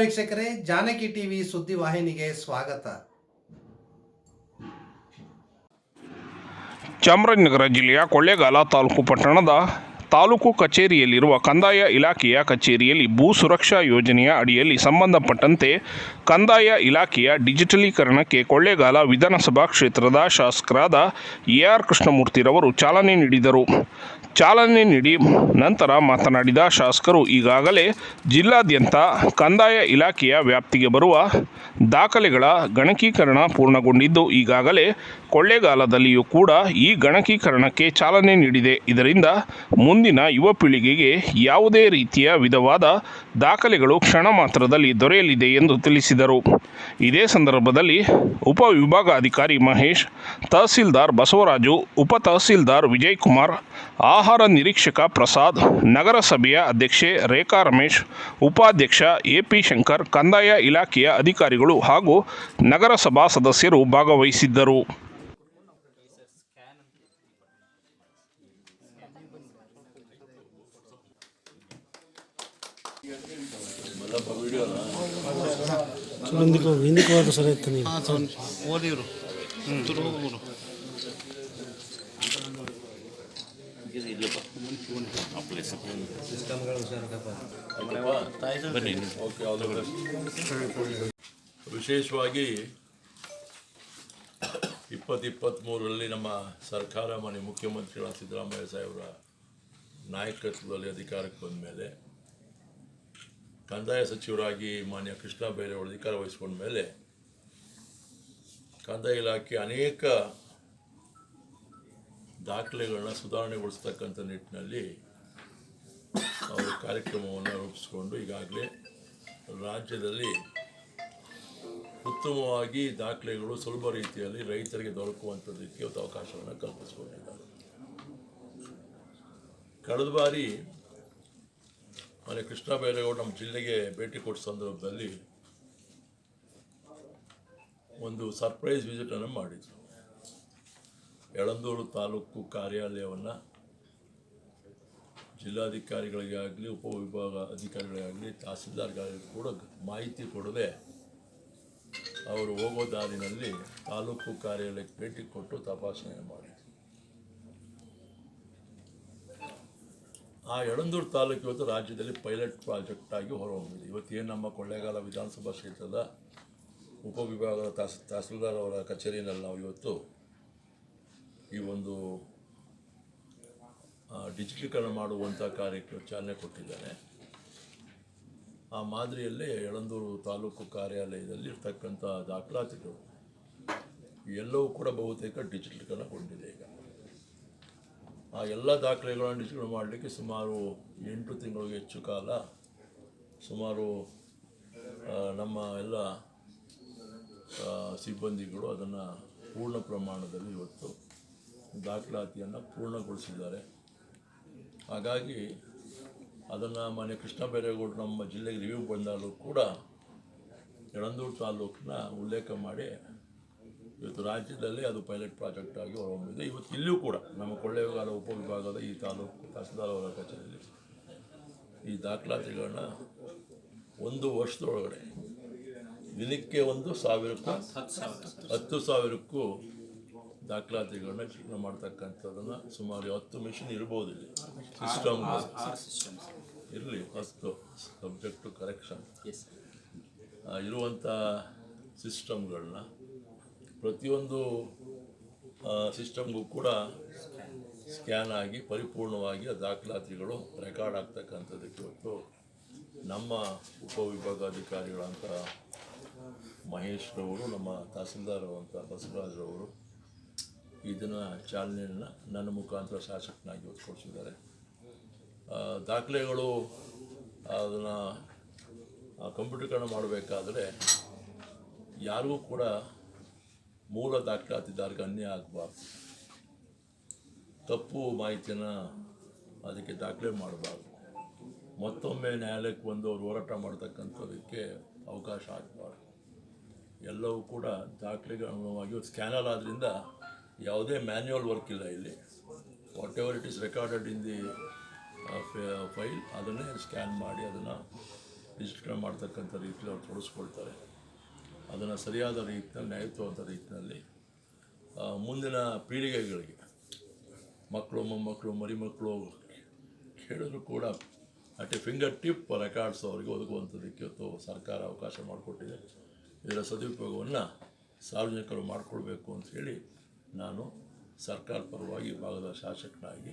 ವೀಕ್ಷಕರೇ ಜಾನಕಿ ಟಿವಿ ಸುದ್ದಿ ವಾಹಿನಿಗೆ ಸ್ವಾಗತ. ಚಾಮರಾಜನಗರ ಜಿಲ್ಲೆಯ ಕೊಳ್ಳೇಗಾಲ ತಾಲೂಕು ಪಟ್ಟಣದ ತಾಲೂಕು ಕಚೇರಿಯಲ್ಲಿರುವ ಕಂದಾಯ ಇಲಾಖೆಯ ಕಚೇರಿಯಲ್ಲಿ ಭೂ ಸುರಕ್ಷಾ ಯೋಜನೆಯ ಅಡಿಯಲ್ಲಿ ಸಂಬಂಧಪಟ್ಟಂತೆ ಕಂದಾಯ ಇಲಾಖೆಯ ಡಿಜಿಟಲೀಕರಣಕ್ಕೆ ಕೊಳ್ಳೇಗಾಲ ವಿಧಾನಸಭಾ ಕ್ಷೇತ್ರದ ಶಾಸಕರಾದ ಎ ಆರ್ ಕೃಷ್ಣಮೂರ್ತಿರವರು ಚಾಲನೆ ನೀಡಿದರು. ಚಾಲನೆ ನೀಡಿ ನಂತರ ಮಾತನಾಡಿದ ಶಾಸಕರು, ಈಗಾಗಲೇ ಜಿಲ್ಲಾದ್ಯಂತ ಕಂದಾಯ ಇಲಾಖೆಯ ವ್ಯಾಪ್ತಿಗೆ ಬರುವ ದಾಖಲೆಗಳ ಗಣಕೀಕರಣ ಪೂರ್ಣಗೊಂಡಿದ್ದು, ಈಗಾಗಲೇ ಕೊಳ್ಳೇಗಾಲದಲ್ಲಿಯೂ ಕೂಡ ಈ ಗಣಕೀಕರಣಕ್ಕೆ ಚಾಲನೆ ನೀಡಿದೆ. ಇದರಿಂದ ಮುಂದಿನ ಯುವ ಪೀಳಿಗೆಗೆ ಯಾವುದೇ ರೀತಿಯ ವಿಧವಾದ ದಾಖಲೆಗಳು ಕ್ಷಣ ಮಾತ್ರದಲ್ಲಿ ದೊರೆಯಲಿದೆ ಎಂದು ತಿಳಿಸಿದರು. ಇದೇ ಸಂದರ್ಭದಲ್ಲಿ ಉಪವಿಭಾಗಾಧಿಕಾರಿ ಮಹೇಶ್, ತಹಸೀಲ್ದಾರ್ ಬಸವರಾಜು, ಉಪ ತಹಸೀಲ್ದಾರ್ ವಿಜಯ್ ಕುಮಾರ್ ಆಹಾರ ನಿರೀಕ್ಷಕ ಪ್ರಸಾದ್, ನಗರಸಭೆಯ ಅಧ್ಯಕ್ಷೆ ರೇಖಾ ರಮೇಶ್, ಉಪಾಧ್ಯಕ್ಷ ಎಪಿ ಶಂಕರ್, ಕಂದಾಯ ಇಲಾಖೆಯ ಅಧಿಕಾರಿಗಳು ಹಾಗೂ ನಗರಸಭಾ ಸದಸ್ಯರು ಭಾಗವಹಿಸಿದ್ದರು. ಹಿಂದಕ್ಕೆ ಹಿಂದಕ್ಕೆ ಹೋದ್ರೆ ಸರಿ ಇತ್ತು ನೀವು ತುರು ಹೋಗ್ಬಿಡು. ವಿಶೇಷವಾಗಿ ಇಪ್ಪತ್ತು ಇಪ್ಪತ್ತ್ಮೂರರಲ್ಲಿ ನಮ್ಮ ಸರ್ಕಾರ ಮನೆ ಮುಖ್ಯಮಂತ್ರಿಗಳ ಸಿದ್ದರಾಮಯ್ಯ ಸಾಹೇಬರ ನಾಯಕತ್ವದಲ್ಲಿ ಅಧಿಕಾರಕ್ಕೆ ಬಂದ ಮೇಲೆ ಕಂದಾಯ ಸಚಿವರಾಗಿ ಮಾನ್ಯ ಕೃಷ್ಣ ಬೈರೇಗೌಡ ಅಧಿಕಾರ ವಹಿಸ್ಕೊಂಡ ಮೇಲೆ ಕಂದಾಯ ಇಲಾಖೆ ಅನೇಕ ದಾಖಲೆಗಳನ್ನ ಸುಧಾರಣೆಗೊಳಿಸ್ತಕ್ಕಂಥ ನಿಟ್ಟಿನಲ್ಲಿ ಅವರು ಕಾರ್ಯಕ್ರಮವನ್ನು ರೂಪಿಸಿಕೊಂಡು ಈಗಾಗಲೇ ರಾಜ್ಯದಲ್ಲಿ ಉತ್ತಮವಾಗಿ ದಾಖಲೆಗಳು ಸುಲಭ ರೀತಿಯಲ್ಲಿ ರೈತರಿಗೆ ದೊರಕುವಂಥದ್ದಕ್ಕೆ ರೀತಿಯ ಅವಕಾಶವನ್ನು ಕಲ್ಪಿಸಿಕೊಂಡಿದ್ದಾರೆ. ಕಳೆದ ಬಾರಿ ಮನೆ ಕೃಷ್ಣ ಬೈರೇಗೌಡ ನಮ್ಮ ಜಿಲ್ಲೆಗೆ ಭೇಟಿ ಕೊಟ್ಟ ಸಂದರ್ಭದಲ್ಲಿ ಒಂದು ಸರ್ಪ್ರೈಸ್ ವಿಸಿಟನ್ನು ಮಾಡಿದರು. ಯಳಂದೂರು ತಾಲೂಕು ಕಾರ್ಯಾಲಯವನ್ನು ಜಿಲ್ಲಾಧಿಕಾರಿಗಳಿಗೆ ಆಗಲಿ ಉಪವಿಭಾಗ ಅಧಿಕಾರಿಗಳಿಗಾಗಲಿ ತಹಸೀಲ್ದಾರ್ಗಾಗಲಿ ಕೂಡ ಮಾಹಿತಿ ಕೊಡದೆ ಅವರು ಹೋಗೋ ದಾರಿನಲ್ಲಿ ತಾಲೂಕು ಕಾರ್ಯಾಲಯಕ್ಕೆ ಭೇಟಿ ಕೊಟ್ಟು ತಪಾಸಣೆ ಮಾಡಿ. ಆ ಯಳಂದೂರು ತಾಲೂಕು ಇವತ್ತು ರಾಜ್ಯದಲ್ಲಿ ಪೈಲಟ್ ಪ್ರಾಜೆಕ್ಟ್ ಆಗಿ ಹೊರಹೊಮ್ಮಿದೆ. ಇವತ್ತೇನು ನಮ್ಮ ಕೊಳ್ಳೇಗಾಲ ವಿಧಾನಸಭಾ ಕ್ಷೇತ್ರದ ಉಪವಿಭಾಗದ ತಹಸ್ ತಹಸೀಲ್ದಾರ್ ಅವರ ಕಚೇರಿಯಲ್ಲಿ ನಾವು ಇವತ್ತು ಈ ಒಂದು ಡಿಜಿಟಲೀಕರಣ ಮಾಡುವಂಥ ಕಾರ್ಯಕ್ಕೆ ಚಾಲನೆ ಕೊಟ್ಟಿದ್ದಾರೆ ಆ ಮಾದರಿಯಲ್ಲೇ ಯಳಂದೂರು ತಾಲೂಕು ಕಾರ್ಯಾಲಯದಲ್ಲಿ ಇರ್ತಕ್ಕಂಥ ದಾಖಲಾತಿಗಳು ಎಲ್ಲವೂ ಕೂಡ ಬಹುತೇಕ ಡಿಜಿಟಲೀಕರಣಗೊಂಡಿದೆ ಈಗ. ಆ ಎಲ್ಲ ದಾಖಲೆಗಳನ್ನು ಡಿಜಿಟಲ್ ಮಾಡಲಿಕ್ಕೆ ಸುಮಾರು ಎಂಟು ತಿಂಗಳು ಹೆಚ್ಚು ಕಾಲ ಸುಮಾರು ನಮ್ಮ ಎಲ್ಲ ಸಿಬ್ಬಂದಿಗಳು ಅದನ್ನು ಪೂರ್ಣ ಪ್ರಮಾಣದಲ್ಲಿ ಇವತ್ತು ದಾಖಲಾತಿಯನ್ನು ಪೂರ್ಣಗೊಳಿಸಿದ್ದಾರೆ. ಹಾಗಾಗಿ ಅದನ್ನು ಮಾನ್ಯ ಕೃಷ್ಣ ಬೈರೇಗೌಡರು ನಮ್ಮ ಜಿಲ್ಲೆಗೆ ರಿವ್ಯೂ ಬಂದಾಗಲೂ ಕೂಡ, ಯಳಂದೂರು ತಾಲೂಕನ್ನ ಉಲ್ಲೇಖ ಮಾಡಿ ಇವತ್ತು ರಾಜ್ಯದಲ್ಲಿ ಅದು ಪೈಲಟ್ ಪ್ರಾಜೆಕ್ಟ್ ಆಗಿ ಹೊರಹೊಮ್ಮಿದೆ. ಇವತ್ತು ಇಲ್ಲಿಯೂ ಕೂಡ ನಮ್ಮ ಕೊಳ್ಳೇಗಾಲ ಉಪವಿಭಾಗದ ಈ ತಾಲೂಕು ತಹಸೀಲ್ದಾರ್ ಅವರ ಕಚೇರಿಯಲ್ಲಿ ಈ ದಾಖಲಾತಿಗಳನ್ನ ಒಂದು ವರ್ಷದೊಳಗಡೆ ದಿನಕ್ಕೆ ಒಂದು ಸಾವಿರಕ್ಕೂ ಹತ್ತು ಸಾವಿರಕ್ಕೂ ದಾಖಲಾತಿಗಳನ್ನ ಶಿಕ್ಷಣ ಮಾಡ್ತಕ್ಕಂಥದ್ದನ್ನು ಸುಮಾರು ಹತ್ತು ಮಿಷಿನ್ ಇರ್ಬೋದು ಇಲ್ಲಿ. ಸಿಸ್ಟಮ್ ಇರಲಿ ಹತ್ತು ಸಬ್ಜೆಕ್ಟು ಕರೆಕ್ಷನ್ ಇರುವಂಥ ಸಿಸ್ಟಮ್ಗಳನ್ನ ಪ್ರತಿಯೊಂದು ಸಿಸ್ಟಮ್ಗೂ ಕೂಡ ಸ್ಕ್ಯಾನ್ ಆಗಿ ಪರಿಪೂರ್ಣವಾಗಿ ದಾಖಲಾತಿಗಳು ರೆಕಾರ್ಡ್ ಆಗ್ತಕ್ಕಂಥದ್ದಕ್ಕೆ ಇವತ್ತು ನಮ್ಮ ಉಪವಿಭಾಗಾಧಿಕಾರಿಗಳಂಥ ಮಹೇಶ್ರವರು ನಮ್ಮ ತಹಸೀಲ್ದಾರ್ ಬಸವರಾಜರವರು ಇದನ್ನು ಚಾಲನೆಯನ್ನು ನನ್ನ ಮುಖಾಂತರ ಶಾಸಕನಾಗಿ ಇವತ್ತು ದಾಖಲೆಗಳು ಅದನ್ನು ಕಂಪ್ಯೂಟರ್ಕರಣ ಮಾಡಬೇಕಾದ್ರೆ ಯಾರಿಗೂ ಕೂಡ ಮೂಲ ದಾಖಲಾತಿದಾರರಿಗೆ ಅನ್ಯಾಯ ಆಗಬಾರ್ದು. ತಪ್ಪು ಮಾಹಿತಿಯನ್ನು ಅದಕ್ಕೆ ದಾಖಲೆ ಮಾಡಬಾರ್ದು. ಮತ್ತೊಮ್ಮೆ ನ್ಯಾಯಾಲಯಕ್ಕೆ ಬಂದು ಅವರು ಹೋರಾಟ ಮಾಡ್ತಕ್ಕಂಥದಕ್ಕೆ ಅವಕಾಶ ಆಗಬಾರ್ದು. ಎಲ್ಲವೂ ಕೂಡ ದಾಖಲೆಗೆ ಸ್ಕ್ಯಾನರ್ ಆದ್ದರಿಂದ ಯಾವುದೇ ಮ್ಯಾನ್ಯುವಲ್ ವರ್ಕ್ ಇಲ್ಲ ಇಲ್ಲಿ. Whatever it is recorded in the file ಅದನ್ನೇ ಸ್ಕ್ಯಾನ್ ಮಾಡಿ ಅದನ್ನು ರಿಜಿಸ್ಟರ್ ಮಾಡ್ತಕ್ಕಂಥ ರೀತಿಯಲ್ಲಿ ಅವ್ರು ತೊಡಸ್ಕೊಳ್ತಾರೆ ಅದನ್ನು ಸರಿಯಾದ ರೀತಿಯಲ್ಲಿ ನ್ಯಾಯಯುತವಾದ ರೀತಿಯಲ್ಲಿ ಮುಂದಿನ ಪೀಳಿಗೆಗಳಿಗೆ, ಮಕ್ಕಳು, ಮೊಮ್ಮಕ್ಕಳು, ಮರಿಮಕ್ಕಳು ಕೇಳಿದ್ರು ಕೂಡ at a fingertip records ಅವರಿಗೆ ಒದಗುವಂಥದ್ದಕ್ಕೆ ಇವತ್ತು ಸರ್ಕಾರ ಅವಕಾಶ ಮಾಡಿಕೊಟ್ಟಿದೆ. ಇದರ ಸದುಪಯೋಗವನ್ನು ಸಾರ್ವಜನಿಕರು ಮಾಡಿಕೊಳ್ಬೇಕು ಹೇಳಿ ನಾನು ಸರ್ಕಾರ ಪರವಾಗಿ ಭಾಗದ ಶಾಸಕನಾಗಿ